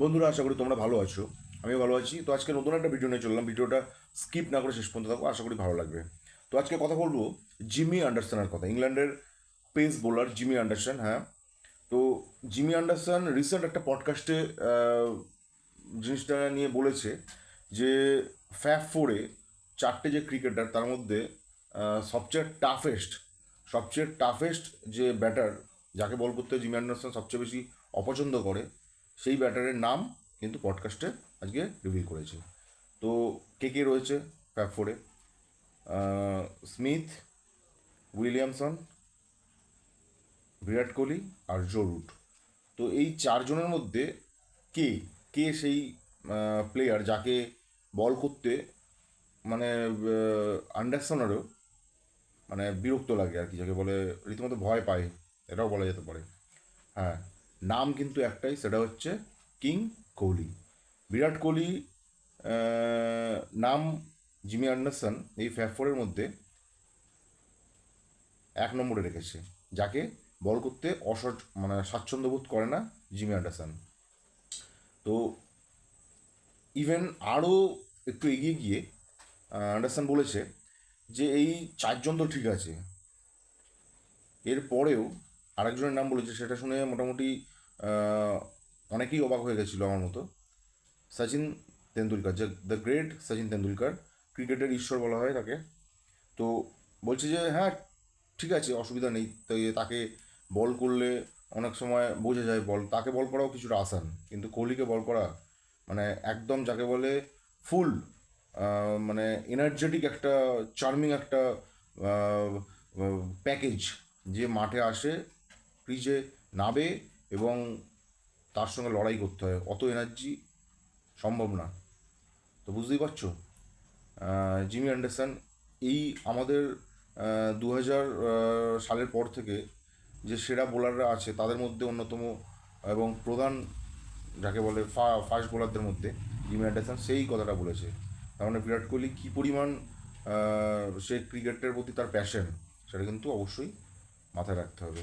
বন্ধুরা, আশা করি তোমরা ভালো আছো। আমিও ভালো আছি। তো আজকে নতুন একটা ভিডিও নিয়ে চললাম ভিডিওটা স্কিপ না করে শেষ পর্যন্ত থাকো, আশা করি ভালো লাগবে। তো আজকে কথা বলব জিমি আন্ডারসনের কথা। ইংল্যান্ডের পেস বোলার জিমি আন্ডারসন হ্যাঁ? তো জিমি আন্ডারসন রিসেন্ট একটা পডকাস্টে জিনিসটা নিয়ে বলেছে যে ফ্যাফ ফোরে চারটে যে ক্রিকেটার তার মধ্যে সবচেয়ে টাফেস্ট সবচেয়ে টাফেস্ট যে ব্যাটার যাকে বল করতে জিমি অ্যান্ডারসন সবচেয়ে বেশি অপছন্দ করে সেই ব্যাটারের নাম কিন্তু পডকাস্টে আজকে রিভিল করেছে। তো কে কে রয়েছে ফ্যাফ ফোরে? স্মিথ, উইলিয়ামসন, বিরাট কোহলি আর জো রুট। তো এই চারজনের মধ্যে কে কে সেই প্লেয়ার যাকে বল করতে মানে আন্ডারসনেরও মানে বিরক্ত লাগে আর কি, যাকে বলে রীতিমতো ভয় পায়, এটাও বলা যেতে পারে। হ্যাঁ নাম কিন্তু একটাই, সেটা হচ্ছে কিং কোহলি। বিরাট কোহলি নাম জিমি আন্ডারসন এই ফ্যাফোরের মধ্যে এক নম্বরে রেখেছে, যাকে বল করতে অসহ্য মানে স্বাচ্ছন্দ্য বোধ করে না জিমি আন্ডারসন তো ইভেন আরও একটু এগিয়ে গিয়ে আন্ডারসন বলেছে যে এই চারজন তো ঠিক আছে এর পরেও আরেকজনের নাম বলেছে, সেটা শুনে মোটামুটি অনেকেই অবাক হয়ে গেছিল আমার মতো। সচিন তেন্ডুলকার, যে দ্য গ্রেট সচিন তেন্ডুলকার, ক্রিকেটের ঈশ্বর বলা হয় তাকে। তো বলছে যে হ্যাঁ ঠিক আছে, অসুবিধা নেই। তো এ তাকে বল করলে অনেক সময় বোঝা যায় বল, তাকে বল করাও কিছুটা আসান। কিন্তু কোহলিকে বল করা মানে একদম যাকে বলে ফুল মানে এনার্জেটিক একটা চার্মিং একটা প্যাকেজ যে মাঠে আসে ক্রিজে নাবে এবং তার সঙ্গে লড়াই করতে হয়। অত এনার্জি সম্ভব না। তো বুঝতেই পারছ? জিমি অ্যান্ডারসন, এই আমাদের দু হাজার সালের পর থেকে যে সেরা বোলাররা আছে, তাদের মধ্যে অন্যতম এবং প্রধান যাকে বলে ফাস্ট বোলারদের মধ্যে জিমি অ্যান্ডারসন, সেই কথাটা বলেছে। তার মানে বিরাট কোহলি কী পরিমাণ সে ক্রিকেটের প্রতি তার প্যাশন সেটা কিন্তু অবশ্যই মাথায় রাখতে হবে।